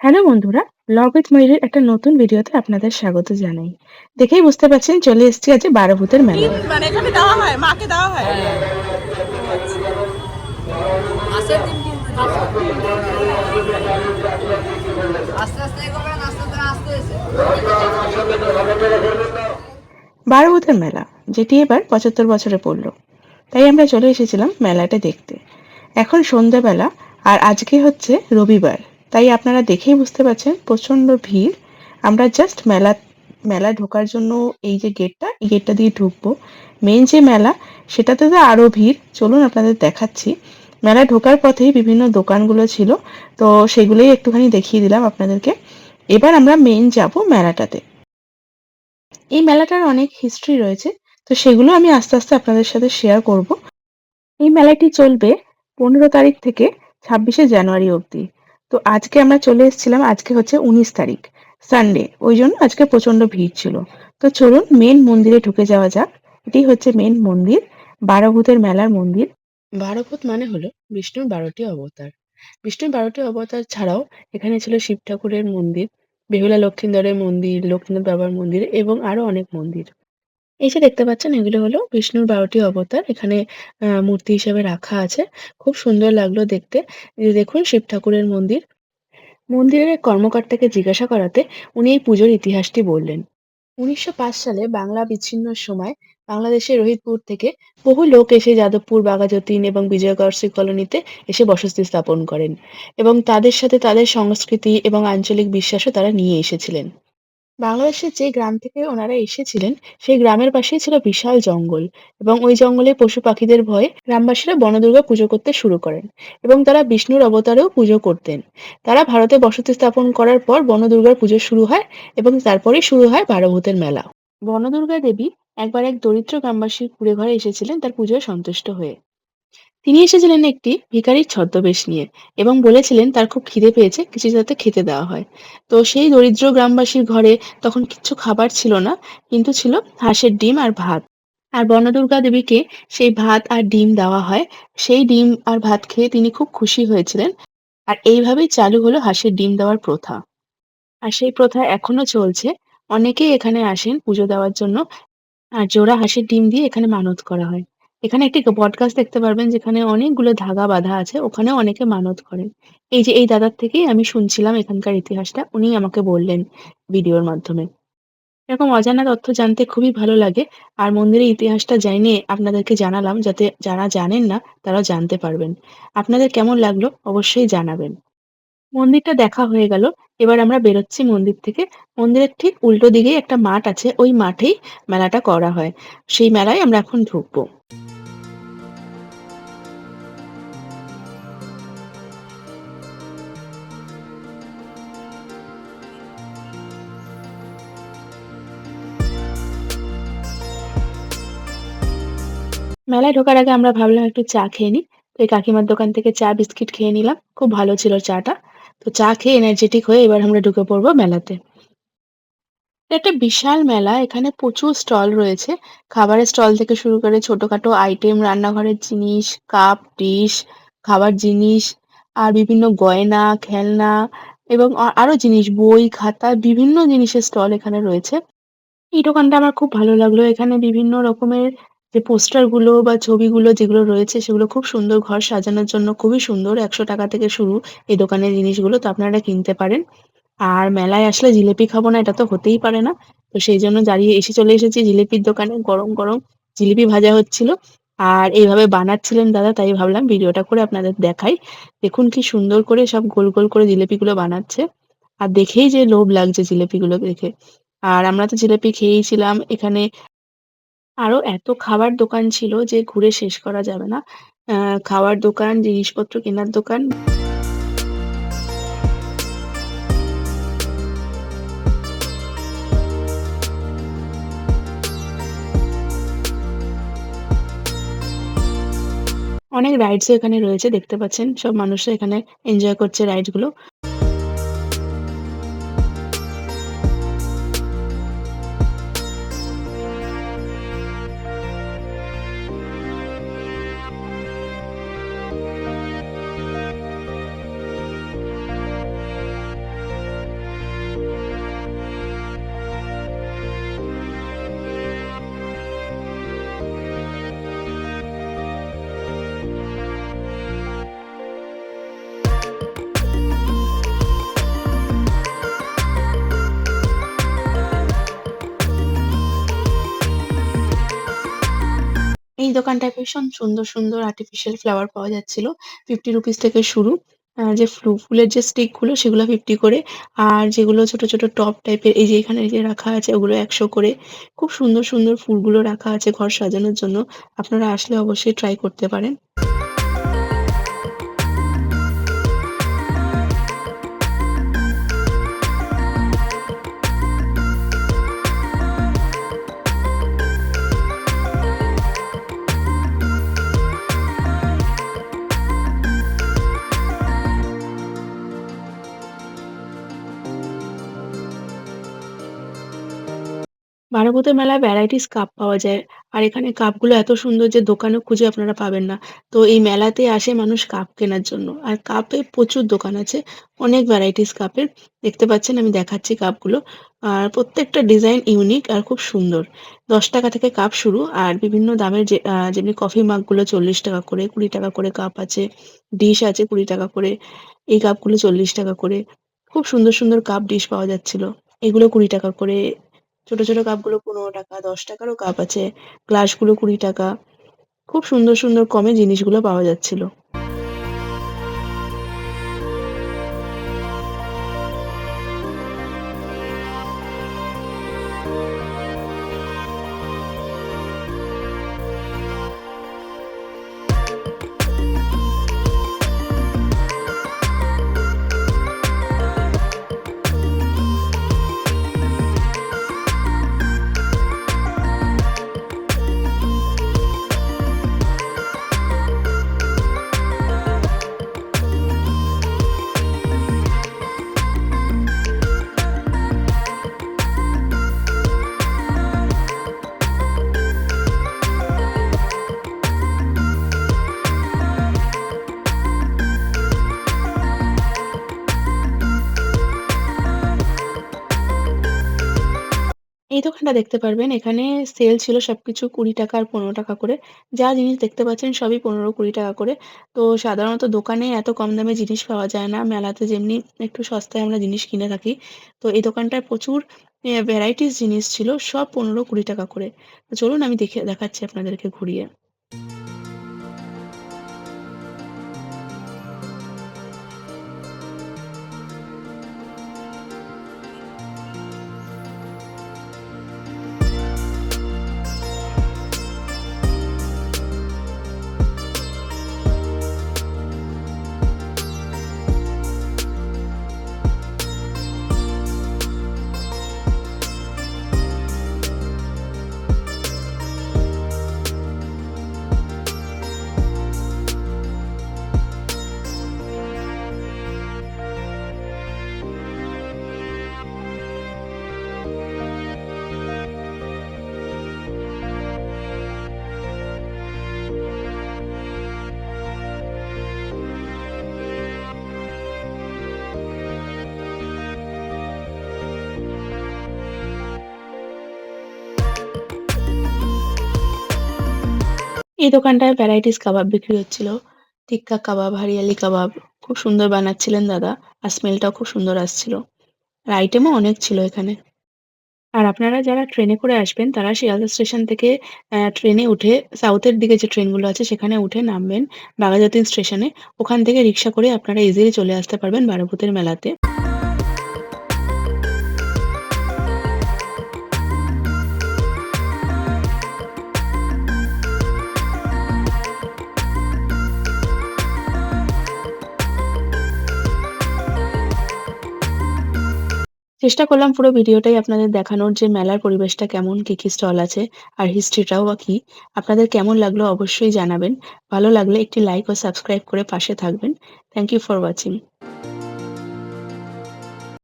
Hello বন্ধুরা, blog with ময়ূরের একটা নতুন ভিডিওতে আপনাদের স্বাগত জানাই। দেখেই বুঝতে পারছেন চলে এসেছি আজ বারো ভূতের তিন মেলায়। মানে এখানে দেওয়া হয় মাকে দেওয়া হয় এসে বারো ভূতের মেলা, যেটি এবার পঁচাত্তর বছরে পড়ল। তাই আমরা চলে এসেছিলাম মেলাটা দেখতে। এখন সন্ধ্যাবেলা আর আজকে হচ্ছে রবিবার। তাই আপনারা দেখেই বুঝতে পারছেন প্রচণ্ড ভিড়। আমরা জাস্ট মেলা মেলা ঢোকার জন্য এই যে গেটটা এই গেটটা দিয়ে ঢুকবো। মেন যে মেলা, সেটাতে তো আরও ভিড়। চলুন আপনাদের দেখাচ্ছি। মেলা ঢোকার পথেই বিভিন্ন দোকানগুলো ছিল, তো সেগুলোই একটুখানি দেখিয়ে দিলাম আপনাদেরকে। এবার আমরা মেন যাব মেলাটাতে। এই মেলাটার অনেক হিস্ট্রি রয়েছে, তো সেগুলো আমি আস্তে আস্তে আপনাদের সাথে শেয়ার করব। এই মেলাটি চলবে পনেরো তারিখ থেকে ছাব্বিশে জানুয়ারি অবধি। তো আজকে আমরা চলে এসেছিলাম, আজকে হচ্ছে উনিশ তারিখ সানডে ওই জন্য আজকে প্রচণ্ড ভিড় ছিল। তো চলুন মেন মন্দিরে ঢুকে যাওয়া যাক। এটি হচ্ছে মেন মন্দির, বারোভূতের মেলার মন্দির। বারোভূত মানে হলো বিষ্ণুর বারোটি অবতার। বিষ্ণুর বারোটি অবতার ছাড়াও এখানে ছিল শিব ঠাকুরের মন্দির, বেহুলা লক্ষিন্দরের মন্দির, লক্ষ্মীনাথ বাবার মন্দির এবং আরও অনেক মন্দির। এই যে দেখতে পাচ্ছেন এগুলো হলো বিষ্ণুর বারোটি অবতার। এখানে মূর্তি হিসেবে রাখা আছে। খুব সুন্দর লাগল দেখতে। দেখুন শিব ঠাকুরের মন্দির। মন্দিরের কর্মকর্তাকে জিজ্ঞাসা করাতে উনি এই পুজোর ইতিহাসটি বললেন। উনিশশো পাঁচ সালে বাংলা বিচ্ছিন্নর সময় বাংলাদেশের রোহিতপুর থেকে বহু লোক এসে যাদবপুর, বাঘাযতীন এবং বিজয়গড় শ্রী কলোনিতে এসে বসতি স্থাপন করেন এবং তাদের সাথে তাদের সংস্কৃতি এবং আঞ্চলিক বিশ্বাসও তারা নিয়ে এসেছিলেন। বাংলাদেশের যে গ্রাম থেকে ওনারা এসেছিলেন, সেই গ্রামের পাশেই ছিল বিশাল জঙ্গল এবং ওই জঙ্গলে পশু পাখিদের ভয়ে গ্রামবাসীরা বনদুর্গা পুজো করতে শুরু করেন এবং তারা বিষ্ণুর অবতারেও পুজো করতেন। তারা ভারতে বসতি স্থাপন করার পর বনদুর্গার পুজো শুরু হয় এবং তারপরেই শুরু হয় বারোভূতের মেলা। বনদুর্গা দেবী একবার এক দরিদ্র গ্রামবাসীর কুড়ে ঘরে এসেছিলেন, তার পুজোয় সন্তুষ্ট হয়ে। তিনি এসেছিলেন একটি ভিখারির ছদ্মবেশ নিয়ে এবং বলেছিলেন তার খুব খিদে পেয়েছে, কিছু যাতে খেতে দেওয়া হয়। তো সেই দরিদ্র গ্রামবাসীর ঘরে তখন কিছু খাবার ছিল না, কিন্তু ছিল হাঁসের ডিম আর ভাত। আর বনদুর্গা দেবীকে সেই ভাত আর ডিম দেওয়া হয়। সেই ডিম আর ভাত খেয়ে তিনি খুব খুশি হয়েছিলেন। আর এইভাবেই চালু হলো হাঁসের ডিম দেওয়ার প্রথা। আর সেই প্রথা এখনও চলছে। অনেকেই এখানে আসেন পুজো দেওয়ার জন্য। আর জোড়া হাঁসের ডিম দিয়ে এখানে মানত করা হয়। এখানে একটি বটগাছ দেখতে পারবেন যেখানে অনেকগুলো ধাগা বাঁধা আছে ওখানে অনেকে মানত করেন এই যে, এই দাদার থেকেই আমি শুনছিলাম এখানকার ইতিহাসটা উনি আমাকে বললেন ভিডিওর মাধ্যমে। এরকম অজানা তথ্য জানতে খুবই ভালো লাগে, আর মন্দিরের ইতিহাসটা জেনে আপনাদেরকে জানালাম যাতে যারা জানেন না তারা জানতে পারবেন। আপনাদের কেমন লাগল অবশ্যই জানাবেন। মন্দিরটা দেখা হয়ে গেল, এবার আমরা বেরোচ্ছি মন্দির থেকে। মন্দিরের ঠিক উল্টো দিকেই একটা মাঠ আছে, ওই মাঠেই মেলাটা করা হয়। সেই মেলায় আমরা এখন ঢুকবো। মেলায় ঢোকার আগে আমরা ভাবলাম একটু চা খেয়ে নিই তো এই কাকিমার দোকান থেকে চা, বিস্কিট খেয়ে নিলাম। খুব ভালো ছিল চাটা। তো চা খেয়ে এনার্জেটিক হয়ে এবার আমরা ঢুকে পড়ব মেলাতে। একটা বিশাল মেলা, এখানে প্রচুর স্টল রয়েছে। খাবারের স্টল থেকে শুরু করে ছোটখাটো আইটেম রান্নাঘরের জিনিস কাপ ডিশ খাবার জিনিস, আর বিভিন্ন গয়না, খেলনা এবং আরও জিনিস, বই, খাতা, বিভিন্ন জিনিসের স্টল এখানে রয়েছে। এই দোকানটা আমার খুব ভালো লাগল। এখানে বিভিন্ন রকমের যে পোস্টারগুলো বা ছবিগুলো যেগুলো রয়েছে সেগুলো খুব সুন্দর ঘর সাজানোর জন্য খুবই সুন্দর। একশো টাকা থেকে শুরু এই দোকানের জিনিসগুলো তো আপনারা কিনতে পারেন। আর মেলায় আসলে জিলেপি খাব না, এটা তো হতেই পারে না। তো সেই জন্য দাঁড়িয়ে এসে চলে এসেছি জিলিপির দোকানে, গরম গরম জিলিপি ভাজা হচ্ছিল। আর এইভাবে বানাচ্ছিলেন দাদা, তাই ভাবলাম ভিডিওটা করে আপনাদের দেখাই। দেখুন কি সুন্দর করে সব গোল গোল করে জিলিপিগুলো বানাচ্ছে। আর দেখেই যে লোভ লাগছে জিলিপিগুলো দেখে। আর আমরা তো জিলিপি খেয়েইছিলাম এখানে আরও এত খাবার দোকান ছিল যে ঘুরে শেষ করা যাবে না। আহ, খাওয়ার দোকান, জিনিসপত্র কেনার দোকান। অনেক রাইডস এখানে রয়েছে, দেখতে পাচ্ছেন। সব মানুষরা এখানে এনজয় করছে রাইডসগুলো। এই দোকানটায় ভীষণ সুন্দর সুন্দর আর্টিফিশিয়াল ফ্লাওয়ার পাওয়া যাচ্ছিল। ফিফটি রুপিস থেকে শুরু। যে ফ্লু ফুলের যে স্টিকগুলো সেগুলো ফিফটি করে। আর যেগুলো ছোট ছোট টপ টাইপের এই যে এখানে যে রাখা আছে, ওগুলো একশো করে। খুব সুন্দর সুন্দর ফুলগুলো রাখা আছে ঘর সাজানোর জন্য। আপনারা আসলে অবশ্যই ট্রাই করতে পারেন। বারোভূতের মেলায় ভ্যারাইটিস কাপ পাওয়া যায়। আর এখানে কাপগুলো এত সুন্দর যে দোকানে খুঁজে আপনারা পাবেন না। তো এই মেলাতে আসে মানুষ কাপ কেনার জন্য। আর কাপে প্রচুর দোকান আছে। অনেক ভ্যারাইটিস কাপের দেখতে পাচ্ছেন আমি দেখাচ্ছি কাপগুলো আর প্রত্যেকটা ডিজাইন ইউনিক আর খুব সুন্দর। দশ টাকা থেকে কাপ শুরু। আর বিভিন্ন দামের যে যেমনি কফি মাগগুলো চল্লিশ টাকা করে, কুড়ি টাকা করে কাপ আছে। ডিশ আছে কুড়ি টাকা করে। এই কাপগুলো চল্লিশ টাকা করে। খুব সুন্দর সুন্দর কাপ ডিশ পাওয়া যাচ্ছিল। এগুলো কুড়ি টাকা করে। ছোট ছোট কাপগুলো পনেরো টাকা, দশ টাকারও কাপ আছে, গ্লাসগুলো কুড়ি টাকা। খুব সুন্দর সুন্দর কমে জিনিসগুলো পাওয়া যাচ্ছিল। এই দোকানটা দেখতে পারবেন। এখানে সেল ছিল সবকিছু কুড়ি টাকা আর পনেরো টাকা করে। যা জিনিস দেখতে পাচ্ছেন সবই পনেরো কুড়ি টাকা করে। তো সাধারণত দোকানে এত কম দামে জিনিস পাওয়া যায় না। মেলাতে যেমনি একটু সস্তায় আমরা জিনিস কিনে থাকি। তো এই দোকানটায় প্রচুর ভ্যারাইটিস জিনিস ছিল, সব পনেরো কুড়ি টাকা করে। চলুন আমি দেখে, দেখাচ্ছি আপনাদেরকে ঘুরিয়ে। এই দোকানটায় ভ্যারাইটিস কাবাব বিক্রি হচ্ছিল। টিক্কা কাবাব হরিয়ালি কাবাব খুব সুন্দর বানাচ্ছিলেন দাদা আর স্মেলটাও খুব সুন্দর আসছিল। আর আইটেমও অনেক ছিল এখানে। আর আপনারা যারা ট্রেনে করে আসবেন তারা শিয়ালদা স্টেশন থেকে আহ, ট্রেনে উঠে সাউথের দিকে যে ট্রেনগুলো আছে সেখানে উঠে নামবেন বাঘাযতীন স্টেশনে ওখান থেকে রিক্সা করে আপনারা ইজিলি চলে আসতে পারবেন বারোভূতের মেলাতে। চেষ্টা করলাম পুরো ভিডিওটাই আপনাদের দেখানোর যে মেলার পরিবেশটা কেমন, কী কী স্টল আছে আর হিস্ট্রিটাও বা কী। আপনাদের কেমন লাগল অবশ্যই জানাবেন। ভালো লাগলে একটি লাইক ও সাবস্ক্রাইব করে পাশে থাকবেন। Thank you for watching